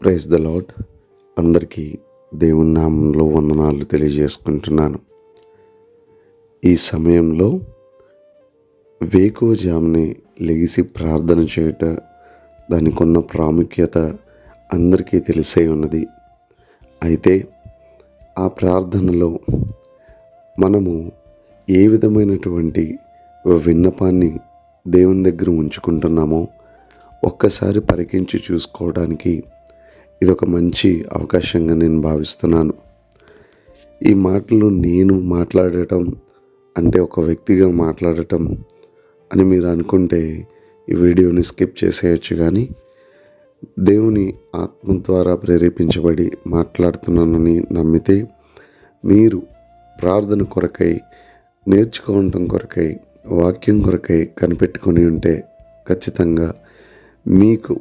Praise the lord అందరికీ దేవుని నామంలో వందనాలు తెలియజేసుకుంటున్నాను. ఈ సమయంలో వేకోజాముని లెగిసి ప్రార్థన చేయుట దానికి ఉన్న ప్రాముఖ్యత అందరికీ తెలిసే ఉన్నది. అయితే ఆ ప్రార్థనలో మనము ఏ విధమైనటువంటి విన్నపాన్ని దేవుని దగ్గర ఉంచుకుంటున్నామో ఒక్కసారి పరికించి చూసుకోవడానికి ఇది ఒక మంచి అవకాశంగా నేను భావిస్తున్నాను. ఈ మాటలు నేను మాట్లాడటం అంటే ఒక వ్యక్తిగా మాట్లాడటం అని మీరు అనుకుంటే ఈ వీడియోని స్కిప్ చేసేయచ్చు కానీ దేవుని ఆత్మ ద్వారా ప్రేరేపించబడి మాట్లాడుతున్నానని నమ్మితే మీరు ప్రార్థన కొరకై నేర్చుకోవటం కొరకై వాక్యం కొరకై కనిపెట్టుకొని ఉంటే ఖచ్చితంగా మీకు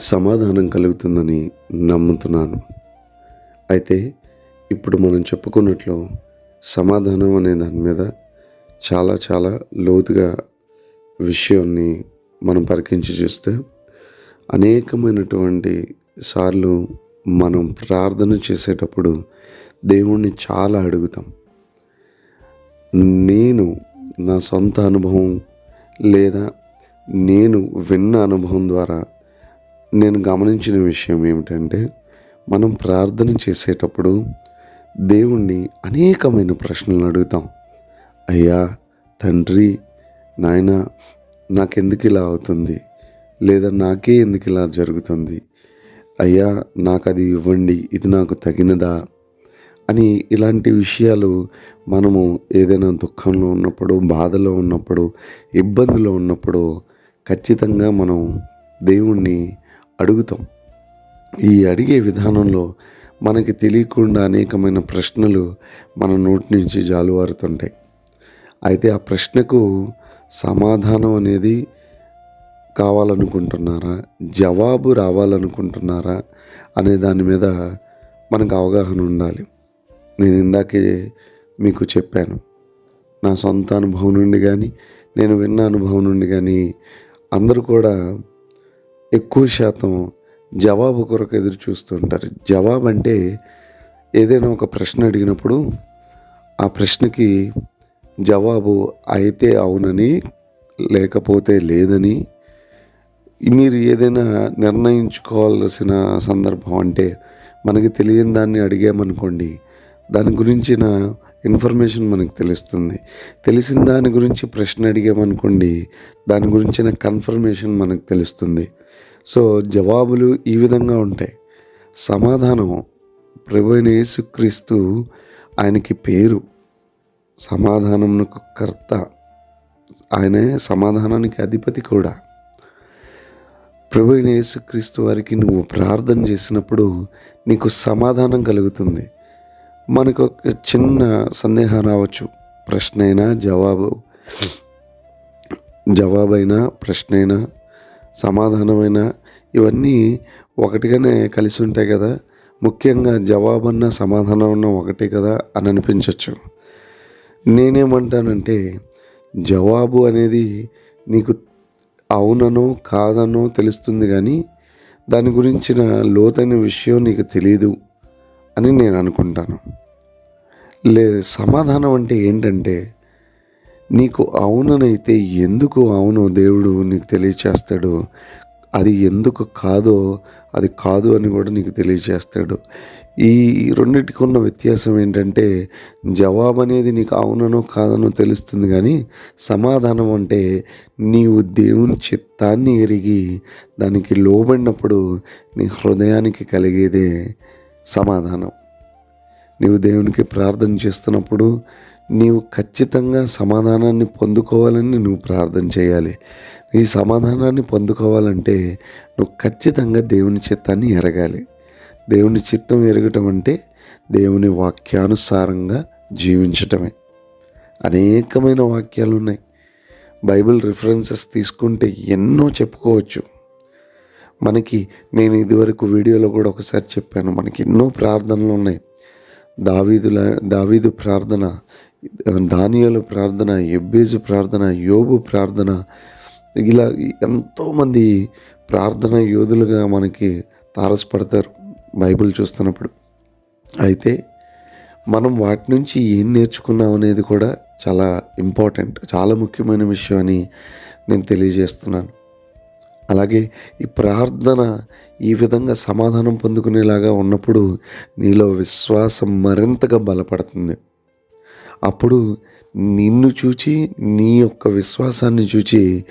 సమాధానం కలుగుతుందని నమ్ముతున్నాను. అయితే ఇప్పుడు మనం చెప్పుకున్నట్లు సమాధానం అనే దాని మీద చాలా చాలా లోతుగా విషయాన్ని మనం పరికించి చూస్తే అనేకమైనటువంటి సార్లు మనం ప్రార్థన చేసేటప్పుడు దేవుణ్ణి చాలా అడుగుతాం. నేను నా సొంత అనుభవం లేదా నేను విన్న అనుభవం ద్వారా నేను గమనించిన విషయం ఏమిటంటే మనం ప్రార్థన చేసేటప్పుడు దేవుణ్ణి అనేకమైన ప్రశ్నలు అడుగుతాం. అయ్యా తండ్రి నాయన నాకెందుకు ఇలా అవుతుంది? లేదా నాకే ఎందుకు ఇలా జరుగుతుంది? అయ్యా నాకు అది ఇవ్వండి ఇది నాకు తగినదా? అని ఇలాంటి విషయాలు మనము ఏదైనా దుఃఖంలో ఉన్నప్పుడు బాధలో ఉన్నప్పుడు ఇబ్బందిలో ఉన్నప్పుడు ఖచ్చితంగా మనం దేవుణ్ణి అడుగుతాం. ఈ అడిగే విధానంలో మనకి తెలియకుండా అనేకమైన ప్రశ్నలు మన నోటి నుంచి జాలువారుతుంటాయి. అయితే ఆ ప్రశ్నకు సమాధానం అనేది కావాలనుకుంటున్నారా? జవాబు రావాలనుకుంటున్నారా? అనే దాని మీద మనకు అవగాహన ఉండాలి. నేను ఇందాకే మీకు చెప్పాను. నా సొంత అనుభవం నుండి కానీ నేను విన్న అనుభవం నుండి కానీ అందరూ కూడా ఎక్కువ శాతం జవాబు కొరకు ఎదురు చూస్తుంటారు జవాబు అంటే ఏదైనా ఒక ప్రశ్న అడిగినప్పుడు ఆ ప్రశ్నకి జవాబు అయితే అవునని లేకపోతే లేదని మీరు ఏదైనా నిర్ణయించుకోవాల్సిన సందర్భం అంటే మనకి తెలియని దాన్ని అడిగామనుకోండి దాని గురించిన ఇన్ఫర్మేషన్ మనకు తెలుస్తుంది. తెలిసిన దాని గురించి ప్రశ్న అడిగామనుకోండి దాని గురించిన కన్ఫర్మేషన్ మనకు తెలుస్తుంది. సో జవాబులు ఈ విధంగా ఉంటాయి. సమాధానం ప్రభు యేసుక్రీస్తు ఆయనకి పేరు సమాధానంకు కర్త ఆయనే సమాధానానికి అధిపతి కూడా. ప్రభు యేసుక్రీస్తు వారికి నువ్వు ప్రార్థన చేసినప్పుడు నీకు సమాధానం కలుగుతుంది. మనకు ఒక చిన్న సందేహం రావచ్చు. ప్రశ్న అయినా జవాబు జవాబైనా ప్రశ్న అయినా సమాధానమైన ఇవన్నీ ఒకటిగానే కలిసి ఉంటాయి కదా. ముఖ్యంగా జవాబన్న సమాధానం అన్న ఒకటే కదా అని అనిపించవచ్చు నేనేమంటానంటే జవాబు అనేది నీకు అవుననో కాదనో తెలుస్తుంది కానీ దాని గురించిన లోతైన విషయం నీకు తెలియదు అని నేను అనుకుంటాను. లే సమాధానం అంటే ఏంటంటే నీకు అవుననైతే ఎందుకు అవును దేవుడు నీకు తెలియచేస్తాడు? అది ఎందుకు కాదో అది కాదు అని కూడా నీకు తెలియచేస్తాడు. ఈ రెండింటికి ఉన్న వ్యత్యాసం ఏంటంటే జవాబు అనేది నీకు అవుననో కాదనో తెలుస్తుంది కానీ సమాధానం అంటే నీవు దేవుని చిత్తాన్ని ఎరిగి దానికి లోబడినప్పుడు నీ హృదయానికి కలిగేదే సమాధానం. నీవు దేవునికి ప్రార్థన చేస్తున్నప్పుడు నీవు ఖచ్చితంగా సమాధానాన్ని పొందుకోవాలని నువ్వు ప్రార్థన చేయాలి. ఈ సమాధానాన్ని పొందుకోవాలంటే నువ్వు ఖచ్చితంగా దేవుని చిత్తాన్ని ఎరగాలి. దేవుని చిత్తం ఎరగటం అంటే దేవుని వాక్యానుసారంగా జీవించటమే. అనేకమైన వాక్యాలు ఉన్నాయి. బైబిల్ రిఫరెన్సెస్ తీసుకుంటే ఎన్నో చెప్పుకోవచ్చు. మనకి నేను ఇదివరకు వీడియోలో కూడా ఒకసారి చెప్పాను. మనకి ఎన్నో ప్రార్థనలు ఉన్నాయి. దావీదుల దావీదు ప్రార్థన దానియాల ప్రార్థన ఎబ్బేజు ప్రార్థన యోబు ప్రార్థన ఇలా ఎంతోమంది ప్రార్థన యోధులుగా మనకి తారసపడతారు బైబిల్ చూస్తున్నప్పుడు. అయితే మనం వాటి నుంచి ఏం నేర్చుకున్నాం అనేది కూడా చాలా ఇంపార్టెంట్ చాలా ముఖ్యమైన విషయం అని నేను తెలియజేస్తున్నాను. అలాగే ఈ ప్రార్థన ఈ విధంగా సమాధానం పొందుకునేలాగా ఉన్నప్పుడు నీలో విశ్వాసం మరింతగా బలపడుతుంది. అప్పుడు నిన్ను చూచి నీ యొక్క విశ్వాసాన్ని చూచి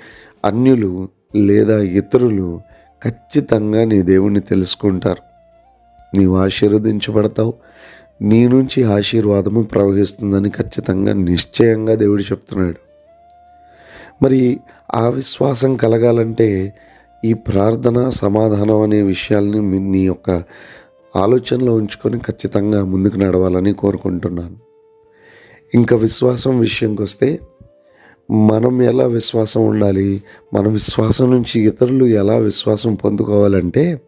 అన్యులు లేదా ఇతరులు ఖచ్చితంగా నీ దేవుణ్ణి తెలుసుకుంటారు. నీవు ఆశీర్వదించబడతావు. నీ నుంచి ఆశీర్వాదము ప్రవహిస్తుందని ఖచ్చితంగా నిశ్చయంగా దేవుడు చెప్తున్నాడు. మరి ఆ విశ్వాసం కలగాలంటే ఈ ప్రార్థన సమాధానం అనే విషయాల్ని నీ యొక్క ఆలోచనలో ఉంచుకొని ఖచ్చితంగా ముందుకు నడవాలని కోరుకుంటున్నాను. ఇంకా విశ్వాసం విషయంకి వస్తే మనం ఎలా విశ్వాసం ఉండాలి? మన విశ్వాసం నుంచి ఇతరులు ఎలా విశ్వాసం పొందుకోవాలంటే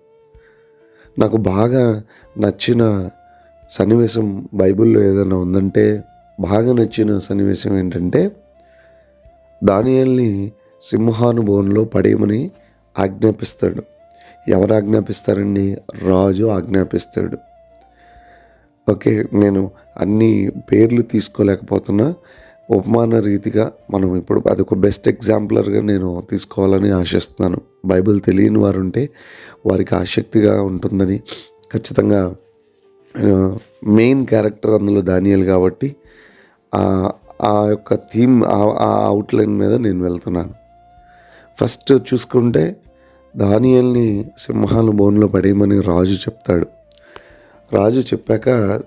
నాకు బాగా నచ్చిన సన్నివేశం బైబిల్లో ఏదైనా ఉందంటే బాగా నచ్చిన సన్నివేశం ఏంటంటే దానియల్ని సింహానుభవంలో పడేయమని ఆజ్ఞాపిస్తాడు. ఎవరు ఆజ్ఞాపిస్తారండి? రాజు ఆజ్ఞాపిస్తాడు. ఓకే నేను అన్ని పేర్లు తీసుకోలేకపోతున్నా. ఉపమాన రీతిగా మనం ఇప్పుడు అదొక బెస్ట్ ఎగ్జాంపులర్గా నేను తీసుకోవాలని ఆశిస్తున్నాను. బైబిల్ తెలియని వారు ఉంటే వారికి ఆసక్తిగా ఉంటుందని ఖచ్చితంగా మెయిన్ క్యారెక్టర్ అందులో దానియల్ కాబట్టి ఆ- ఆ యొక్క థీమ్ ఆ- ఆ అవుట్లైన్ మీద నేను వెళ్తున్నాను. ఫస్ట్ చూసుకుంటే దానియల్ని సింహాలు బోన్లో పడేయమని రాజు చెప్తాడు. రాజు చెప్పాక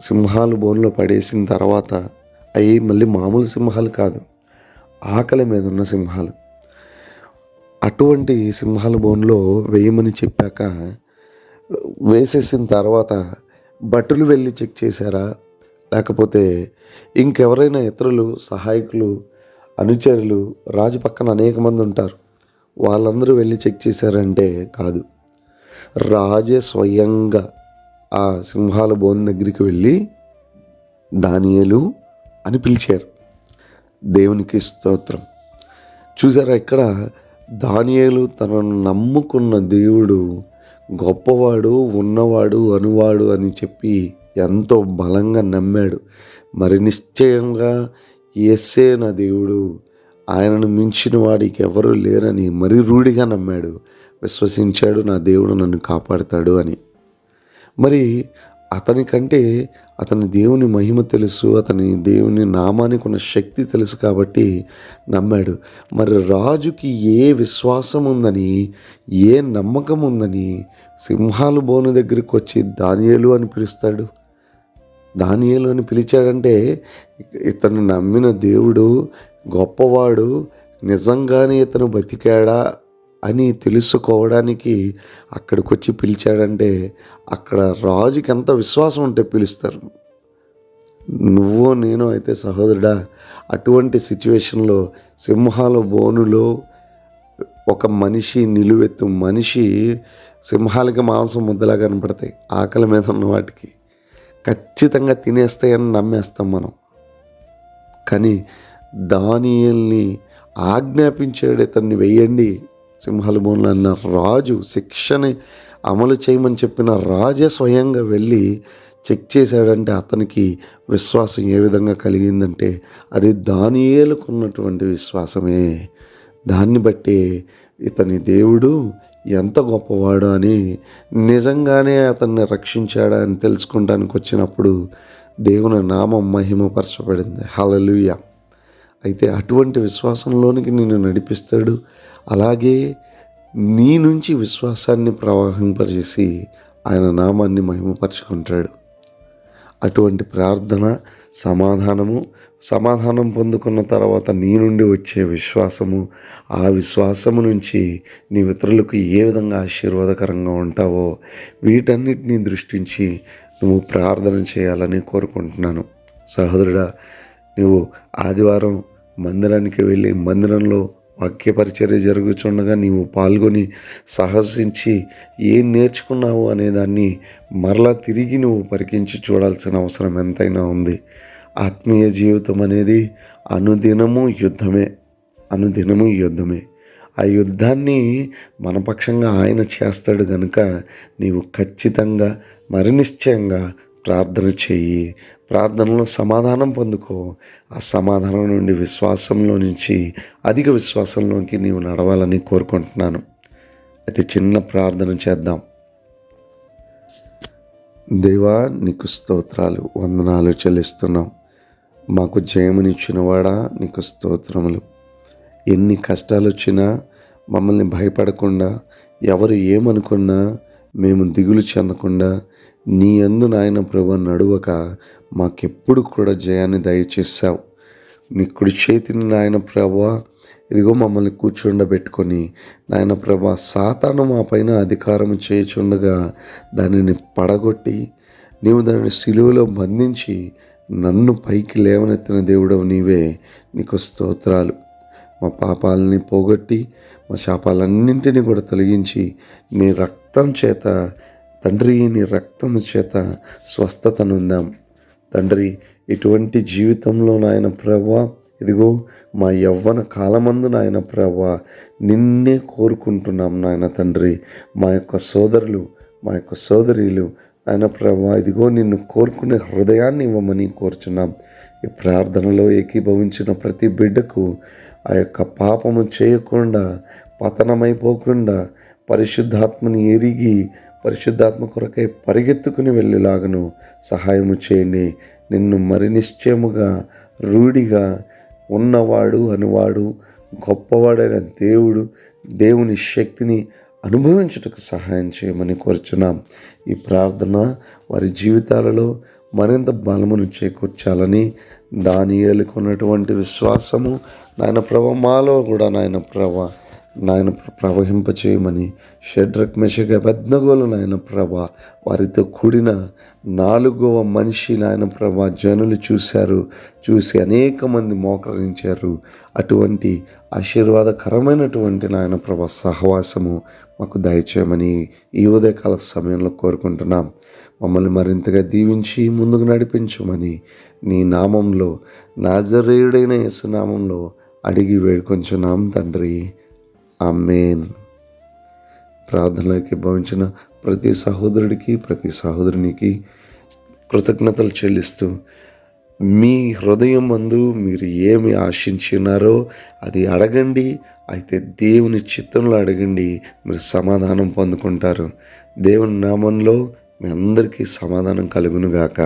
సింహాలు బోన్లో పడేసిన తర్వాత అవి మళ్ళీ మామూలు సింహాలు కాదు ఆకలి మీద ఉన్న సింహాలు. అటువంటి సింహాల బోన్లో వేయమని చెప్పాక వేసేసిన తర్వాత భటులు వెళ్ళి చెక్ చేశారా? లేకపోతే ఇంకెవరైనా ఇతరులు సహాయకులు అనుచరులు రాజు పక్కన అనేక మంది ఉంటారు వాళ్ళందరూ వెళ్ళి చెక్ చేశారంటే కాదు. రాజే స్వయంగా ఆ సింహాల బోన్ దగ్గరికి వెళ్ళి దానియలు అని పిలిచారు. దేవునికి స్తోత్రం. చూసారా ఇక్కడ? దానియలు తనను నమ్ముకున్న దేవుడు గొప్పవాడు ఉన్నవాడు అనువాడు అని చెప్పి ఎంతో బలంగా నమ్మాడు. మరి నిశ్చయంగా ఎస్సే నా దేవుడు ఆయనను మించిన వాడికి ఎవరూ లేరని మరీ రూఢిగా నమ్మాడు. విశ్వసించాడు నా దేవుడు నన్ను కాపాడుతాడు అని. మరి అతనికంటే అతని దేవుని మహిమ తెలుసు అతని దేవుని నామానికి ఉన్న శక్తి తెలుసు కాబట్టి నమ్మాడు. మరి రాజుకి ఏ విశ్వాసం ఉందని ఏ నమ్మకం ఉందని సింహాలు బోను దగ్గరికి వచ్చి దానియేలు అని పిలుస్తాడు. దానియేలు అని పిలిచాడంటే ఇతను నమ్మిన దేవుడు గొప్పవాడు నిజంగానే ఇతను బతికాడా అని తెలుసుకోవడానికి అక్కడికి వచ్చి పిలిచాడంటే అక్కడ రాజుకి ఎంత విశ్వాసం ఉంటే పిలుస్తారు. నువ్వు నేను అయితే సహోదరుడా అటువంటి సిచ్యువేషన్లో సింహాల బోనులో ఒక మనిషి నిలువెత్తు మనిషి సింహాలకి మాంసం ముద్దలా కనపడతాయి ఆకలి మీద ఉన్న వాటికి. ఖచ్చితంగా తినేస్తాయని నమ్మేస్తాం మనం. కానీ దానియల్ని ఆజ్ఞాపించాడు ఇతన్ని వెయ్యండి. సింహాల అన్న రాజు శిక్షని అమలు చేయమని చెప్పిన రాజే స్వయంగా వెళ్ళి చెక్ చేశాడంటే అతనికి విశ్వాసం ఏ విధంగా కలిగిందంటే అది దానియేలుకున్నటువంటి విశ్వాసమే. దాన్ని బట్టి ఇతని దేవుడు ఎంత గొప్పవాడు అని నిజంగానే అతన్ని రక్షించాడా అని తెలుసుకుంటానికి వచ్చినప్పుడు దేవుని నామం మహిమపరచబడింది. హలలుయ అయితే అటువంటి విశ్వాసంలోనికి నిన్ను నడిపిస్తాడు. అలాగే నీ నుంచి విశ్వాసాన్ని ప్రవహింపజేసి ఆయన నామాన్ని మహిమపరుచుకుంటాడు. అటువంటి ప్రార్థన సమాధానము సమాధానం పొందుకున్న తర్వాత నీ నుండి వచ్చే విశ్వాసము ఆ విశ్వాసము నుంచి నీ ఇతరులకు ఏ విధంగా ఆశీర్వాదకరంగా ఉంటావో వీటన్నిటిని దృష్టించి నువ్వు ప్రార్థన చేయాలని కోరుకుంటున్నాను. సహోదరుడా నువ్వు ఆదివారం మందిరానికి వెళ్ళి మందిరంలో వాక్య పరిచర్య జరుగుతుండగా నీవు పాల్గొని సాహసించి ఏం నేర్చుకున్నావు అనే దాన్ని మరలా తిరిగి నువ్వు పరికించి చూడాల్సిన అవసరం ఎంతైనా ఉంది. ఆత్మీయ జీవితం అనేది అనుదినము యుద్ధమే. అనుదినము యుద్ధమే. ఆ యుద్ధాన్ని మనపక్షంగా ఆయన చేస్తాడు కనుక నీవు ఖచ్చితంగా మరి నిశ్చయంగా ప్రార్థన చెయ్యి ప్రార్థనలో సమాధానం పొందుకో. ఆ సమాధానం నుండి విశ్వాసంలో నుంచి అధిక విశ్వాసంలోకి నీవు నడవాలని కోరుకుంటున్నాను. అయితే చిన్న ప్రార్థన చేద్దాం. దేవా నీకు స్తోత్రాలు వందనాలు చెల్లిస్తున్నాం. మాకు జయమునిచ్చినవాడా నీకు స్తోత్రములు. ఎన్ని కష్టాలు వచ్చినా మమ్మల్ని భయపడకుండా ఎవరు ఏమనుకున్నా మేము దిగులు చెందకుండా నీ అందు నాయన ప్రభు నడువక మాకెప్పుడు కూడా జయాన్ని దయచేసావు నీ కుడి చేతిని నాయన ప్రభా ఇదిగో మమ్మల్ని కూర్చుండబెట్టుకొని నాయన ప్రభా సాతాను మా పైన అధికారం చేయుచుండగా దానిని పడగొట్టి నీవు దానిని సిలువలో బంధించి నన్ను పైకి లేవనెత్తిన దేవుడవు నీవే. నీకు స్తోత్రాలు. మా పాపాలని పోగొట్టి మా శాపాలన్నింటినీ కూడా తొలగించి నీ రక్తం చేత తండ్రి నీ రక్తం చేత స్వస్థతనుందాం. తండ్రి ఇటువంటి జీవితంలో నాయన ప్రభా ఇదిగో మా యవ్వన కాలమందు నాయన ప్రభా నిన్నే కోరుకుంటున్నాం నాయన తండ్రి. మా యొక్క సోదరులు మా యొక్క సోదరీలు ఆయన ప్రభా ఇదిగో నిన్ను కోరుకునే హృదయాన్ని ఇవ్వమని కోరుచున్నాం. ఈ ప్రార్థనలో ఏకీభవించిన ప్రతి బిడ్డకు ఆ యొక్క పాపము చేయకుండా పతనమైపోకుండా పరిశుద్ధాత్మని ఎరిగి పరిశుద్ధాత్మ కొరకై పరిగెత్తుకుని వెళ్ళేలాగను సహాయము చేయండి. నిన్ను మరి నిశ్చయముగా రూఢిగా ఉన్నవాడు అనువాడు గొప్పవాడైన దేవుడు దేవుని శక్తిని అనుభవించుటకు సహాయం చేయమని కోరుచున్నాం. ఈ ప్రార్థన వారి జీవితాలలో మరింత బలమును చేకూర్చాలని దాని ఏలుకున్నటువంటి విశ్వాసము. నాయన ప్రభ మాలో కూడా నాయన ప్రభ నాయన ప్రవహింపచేయమని. షడ్రక్ మెషగ పెద్దగోలు నాయన ప్రభ వారితో కూడిన నాలుగవ మనిషి నాయన ప్రభ జనులు చూశారు. చూసి అనేక మంది మోకరించారు అటువంటి ఆశీర్వాదకరమైనటువంటి నాయన ప్రభ సహవాసము మాకు దయచేయమని ఈ ఉదయకాల సమయంలో కోరుకుంటున్నాం. మమ్మల్ని మరింతగా దీవించి ముందుకు నడిపించమని నీ నామంలో నాజరేయుడైన యేసునామంలో అడిగి వేడుకొంచున్నాం తండ్రి. అమ్మేన్ ప్రార్థనలోకి భావించిన ప్రతి సహోదరుడికి ప్రతి సహోదరునికి కృతజ్ఞతలు చెల్లిస్తూ మీ హృదయం మందు మీరు ఏమి ఆశించున్నారో అది అడగండి అయితే దేవుని చిత్తంలో అడగండి మీరు సమాధానం పొందుకుంటారు. దేవుని నామంలో మీ అందరికీ సమాధానం కలుగునుగాక.